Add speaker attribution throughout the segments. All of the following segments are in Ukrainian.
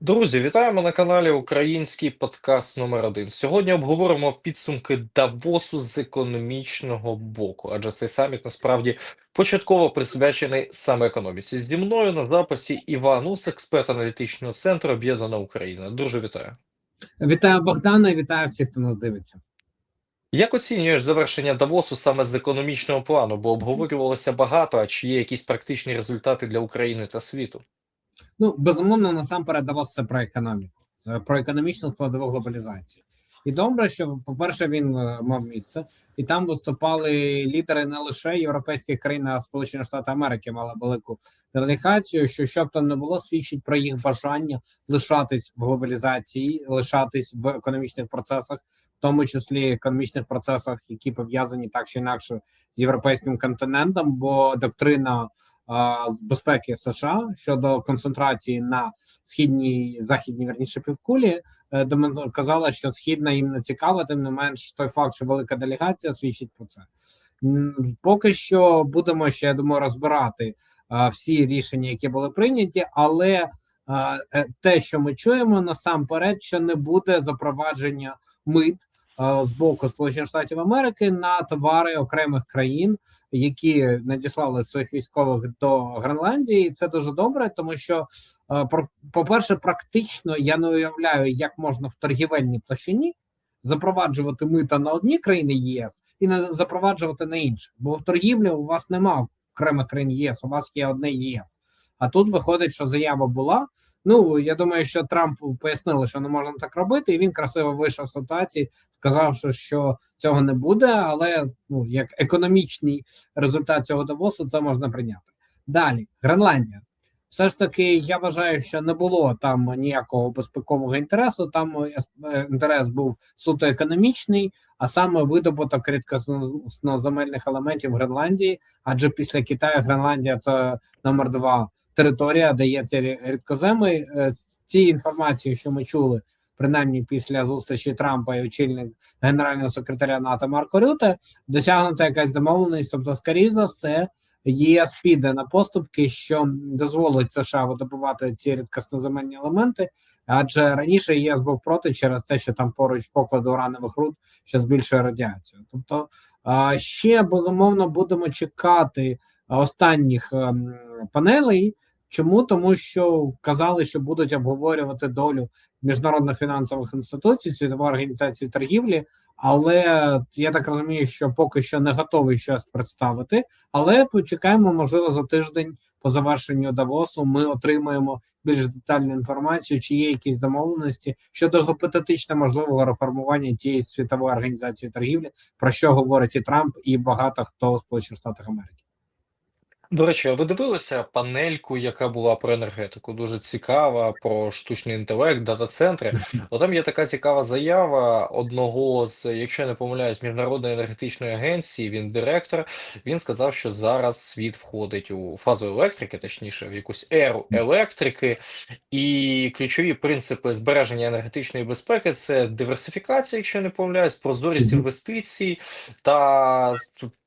Speaker 1: Друзі, вітаємо на каналі Український подкаст номер 1 Сьогодні обговоримо підсумки Давосу з економічного боку, адже цей саміт насправді початково присвячений саме економіці. Зі мною на записі Іван Ус, експерт аналітичного центру Об'єднана Україна. Дуже вітаю.
Speaker 2: Вітаю Богдана, вітаю всіх, хто нас дивиться.
Speaker 1: Як оцінюєш завершення Давосу саме з економічного плану? Бо обговорювалося багато, а чи є якісь практичні результати для України та світу?
Speaker 2: Ну безумовно, насамперед Давос це про економіку, це про економічну складову глобалізації. І добре, що по-перше, він е, мав місце, і там виступали лідери не лише європейських країн, а Сполучених Штатів Америки мали велику делегацію. Що щоб там не було, свідчить про їх бажання лишатись в глобалізації, лишатись в економічних процесах, в тому числі економічних процесах, які пов'язані так чи інакше з європейським континентом, бо доктрина безпеки США щодо концентрації на східній західній верніше півкулі, е, казала, що східна їм не цікава, тим не менш той факт, що велика делегація свідчить про це. Поки що будемо ще я думаю, розбирати всі рішення, які були прийняті, але е, те, що ми чуємо насамперед, що не буде запровадження мит з боку Сполучених Штатів Америки на товари окремих країн, які надіслали своїх військових до Гренландії. І Це дуже добре, тому що по перше, практично я не уявляю, як можна в торгівельній площині запроваджувати мита на одні країни ЄС і не запроваджувати на інші, бо в торгівлі у вас немає окремих країн ЄС, у вас є одне ЄС. А тут виходить, що заява була. Ну я думаю, що Трампу пояснили, що не можна так робити, і він красиво вийшов з ситуації, сказавши, що цього не буде, але ну як економічний результат цього Давосу, це можна прийняти. Далі Гренландія. Все ж таки, я вважаю, що не було там ніякого безпекового інтересу. Там е, інтерес був суто економічний, а саме видобуток рідкозноземельних елементів Гренландії. Адже після Китаю Гренландія це номер два територія, ці рідкоземи. Е, з цієї інформації, що ми чули, принаймні після зустрічі Трампа і очільник генерального секретаря НАТО Марко Рюте, досягнута якась домовленість. Тобто, скоріш за все, ЄС піде на поступки, що дозволить США видобувати ці рідкосноземельні елементи. Адже раніше ЄС був проти через те, що там поруч покладу уранових руд, що збільшує радіацію. Тобто ще безумовно будемо чекати останніх ем, панелей. Чому тому, що казали, що будуть обговорювати долю міжнародних фінансових інституцій, світової організації торгівлі, але я так розумію, що поки що не готовий щось представити. Але почекаємо, можливо, за тиждень по завершенню Давосу ми отримаємо більш детальну інформацію, чи є якісь домовленості щодо гіпотетично можливого реформування тієї світової організації торгівлі, про що говорить і Трамп, і багато хто у Сполучених Штатах Америки.
Speaker 1: До речі, а ви дивилися панельку, яка була про енергетику? Дуже цікава, про штучний інтелект, дата-центри. О, там є така цікава заява одного з, якщо я не помиляюсь, міжнародної енергетичної агенції. Він директор. Він сказав, що зараз світ входить у фазу електрики, точніше, в якусь еру електрики, і ключові принципи збереження енергетичної безпеки це диверсифікація, якщо я не помиляюсь, прозорість інвестицій та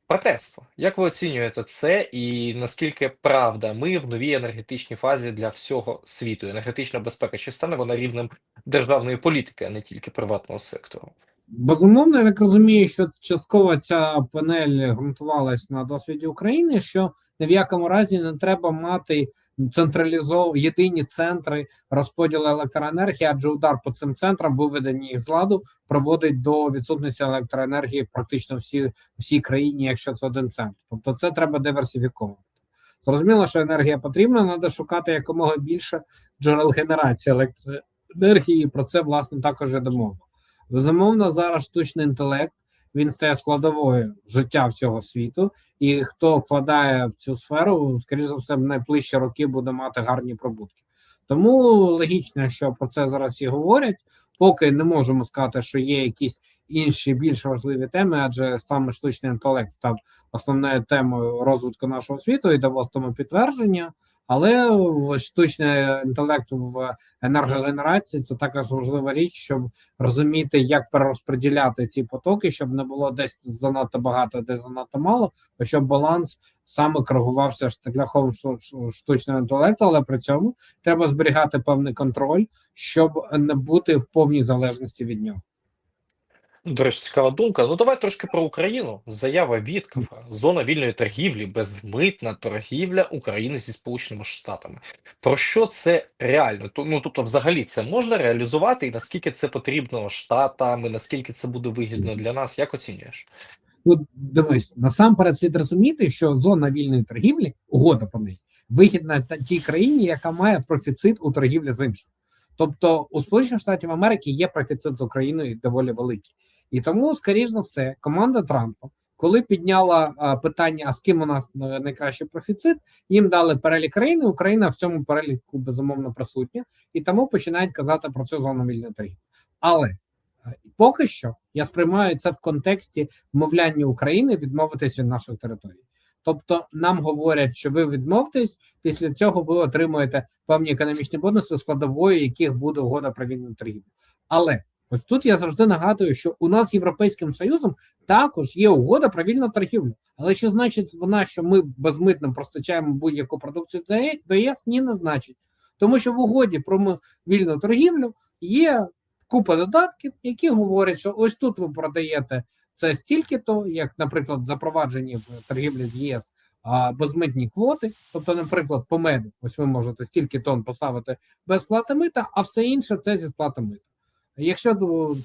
Speaker 1: Партнерство. Як ви оцінюєте це, і наскільки правда ми в новій енергетичній фазі для всього світу? Енергетична безпека чи стане вона рівнем державної політики, а не тільки приватного сектору?
Speaker 2: Безумовно, я так розумію, що частково ця панель ґрунтувалась на досвіді України, що ні в якому разі не треба мати централізов єдині центри розподілу електроенергії, адже удар по цим центрам, виведення їх з ладу, проводить до відсутності електроенергії практично всі всій країні, якщо це один центр. Тобто, це треба диверсифіковувати. Зрозуміло, що енергія потрібна, треба шукати якомога більше джерел генерації електроенергії. Про це власне також йде мова. Безумовно, зараз штучний інтелект він стає складовою життя всього світу, і хто вкладає в цю сферу, скоріш за все, в найближчі роки буде мати гарні прибутки. Тому логічно, що про це зараз всі говорять. Поки не можемо сказати, що є якісь інші більш важливі теми, адже саме штучний інтелект став основною темою розвитку нашого світу і давав тому підтвердження. Але штучний інтелект в енергогенерації це також важлива річ, щоб розуміти, як перерозподіляти ці потоки, щоб не було десь занадто багато, де занадто мало, а щоб баланс саме коригувався шляхом штучного інтелекту, але при цьому треба зберігати певний контроль, щоб не бути в повній залежності від нього.
Speaker 1: До речі, цікава думка. Ну давай трошки про Україну. Заява Віткова, зона вільної торгівлі, безмитна торгівля України зі Сполученими Штатами. Про що це реально? Ну тобто, взагалі, це можна реалізувати, і наскільки це потрібно штатам, і наскільки це буде вигідно для нас? Як оцінюєш?
Speaker 2: Ну, дивись, насамперед слід розуміти, що зона вільної торгівлі, угода по неї, вигідна тій країні, яка має профіцит у торгівлі з іншим. Тобто у Сполучених Штатів Америки є профіцит з Україною доволі великий. І тому, скоріш за все, команда Трампа, коли підняла питання, а з ким у нас е, найкращий профіцит, їм дали перелік країни. Україна в цьому переліку безумовно присутня, і тому починають казати про цю зону вільної торгівлі. Але е, поки що я сприймаю це в контексті вмовляння України відмовитись від нашої території. Тобто нам говорять, що ви відмовтесь, після цього ви отримуєте певні економічні бонуси, складовою яких буде угода про вільну торгівлю. Але ось тут я завжди нагадую, що у нас з Європейським Союзом також є угода про вільну торгівлю. Але чи значить вона, що ми безмитно постачаємо будь-яку продукцію до ЄС? Ні, не значить. Тому що в угоді про вільну торгівлю є купа додатків, які говорять, що ось тут ви продаєте це стільки-то, як, наприклад, запроваджені в торгівлі з ЄС а, безмитні квоти. Тобто, наприклад, по меду, ось ви можете стільки тонн поставити без плати мита, а все інше це зі сплати мита. Якщо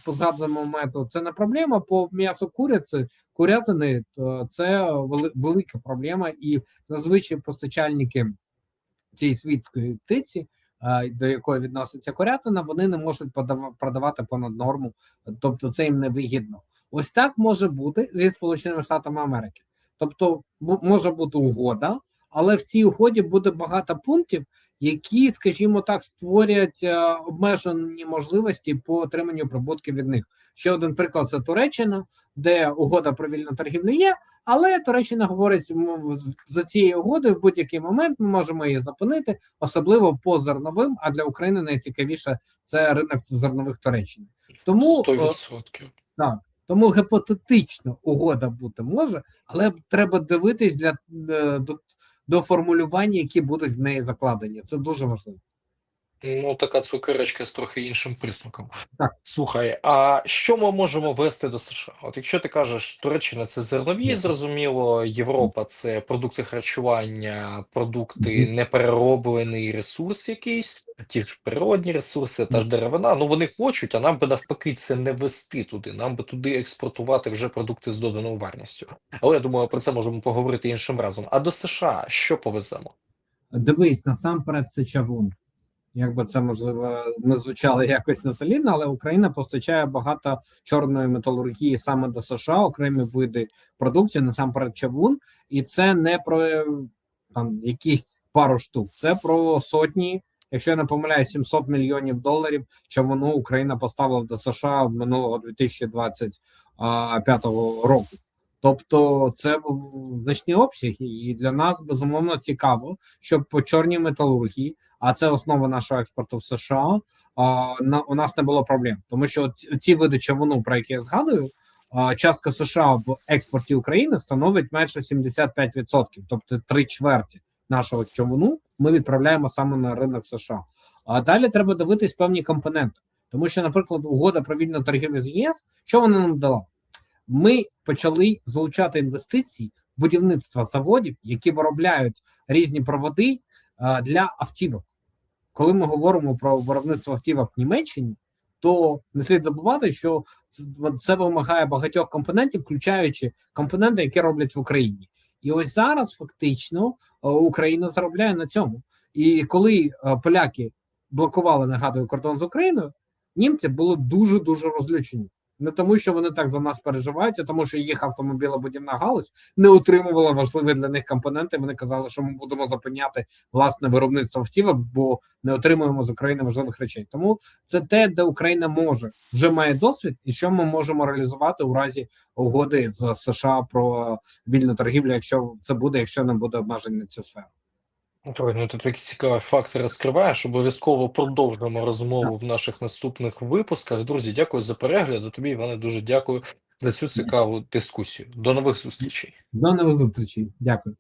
Speaker 2: по згаданому мету це не проблема, по м'ясу куриці, курятини, то це велика проблема, і зазвичай постачальники цієї світської птиці, до якої відноситься курятина, вони не можуть продавати понад норму, тобто це їм не вигідно. Ось так може бути зі Сполученими Штатами Америки. Тобто, може бути угода, але в цій угоді буде багато пунктів, які, скажімо так, створять е, обмежені можливості по отриманню прибутків від них. Ще один приклад це Туреччина, де угода про вільну торгівлю є, але Туреччина говорить за цією угодою в будь-який момент ми можемо її зупинити, особливо по зерновим. А для України найцікавіше це ринок зернових Туреччини. Тому е,
Speaker 1: 100%.
Speaker 2: тому гіпотетично угода бути може, але треба дивитись для е, до, формулювань, які будуть в неї закладені. Це дуже важливо.
Speaker 1: Ну, така цукерочка з трохи іншим присмаком.
Speaker 2: Так.
Speaker 1: Слухай, а що ми можемо вести до США? От якщо ти кажеш, Туреччина це зернові, зрозуміло, Європа це продукти харчування, продукти неперероблений ресурс якийсь, ті ж природні ресурси, та ж деревина. Ну вони хочуть, а нам би навпаки це не вести туди. Нам би туди експортувати вже продукти з доданою варністю. Але я думаю, про це можемо поговорити іншим разом. А до США що повеземо?
Speaker 2: Дивись, насамперед, це чавун. Якби це можливо не звучало якось насолідно, але Україна постачає багато чорної металургії саме до США, окремі види продукції, насамперед чавун, і це не про там якісь пару штук, це про сотні. Якщо я не помиляюсь, 700 мільйонів доларів чавуну Україна поставила до США минулого 2025 року. Тобто це значні обсяги, і для нас безумовно цікаво, щоб по чорній металургії, а це основа нашого експорту в США. На у нас не було проблем, тому що ці, види човуну, про які я згадую, частка США в експорті України становить майже 75%, тобто три чверті нашого човуну ми відправляємо саме на ринок США. А далі треба дивитись певні компоненти, тому що, наприклад, угода про вільну торгівлю з ЄС, що вона нам дала? Ми почали залучати інвестиції в будівництво заводів, які виробляють різні проводи для автівок. Коли ми говоримо про виробництво автівок в Німеччині, то не слід забувати, що це, вимагає багатьох компонентів, включаючи компоненти, які роблять в Україні. І ось зараз фактично Україна заробляє на цьому. І коли поляки блокували, нагадую, кордон з Україною, німці були дуже дуже розлючені. Не тому, що вони так за нас переживають, а тому, що їх автомобілебудівна галузь не отримувала важливі для них компоненти. Вони казали, що ми будемо зупиняти власне виробництво автівок, бо не отримуємо з України важливих речей. Тому це те, де Україна може вже має досвід, і що ми можемо реалізувати у разі угоди з США про вільну торгівлю, якщо це буде, якщо не буде обмежень на цю сферу.
Speaker 1: Ой, ну ти такі цікаві факти розкриваєш. Обов'язково продовжимо розмову в наших наступних випусках. Друзі, дякую за перегляд. Тобі, Іване, дуже дякую за цю цікаву дискусію. До нових зустрічей.
Speaker 2: До нових зустрічей. Дякую.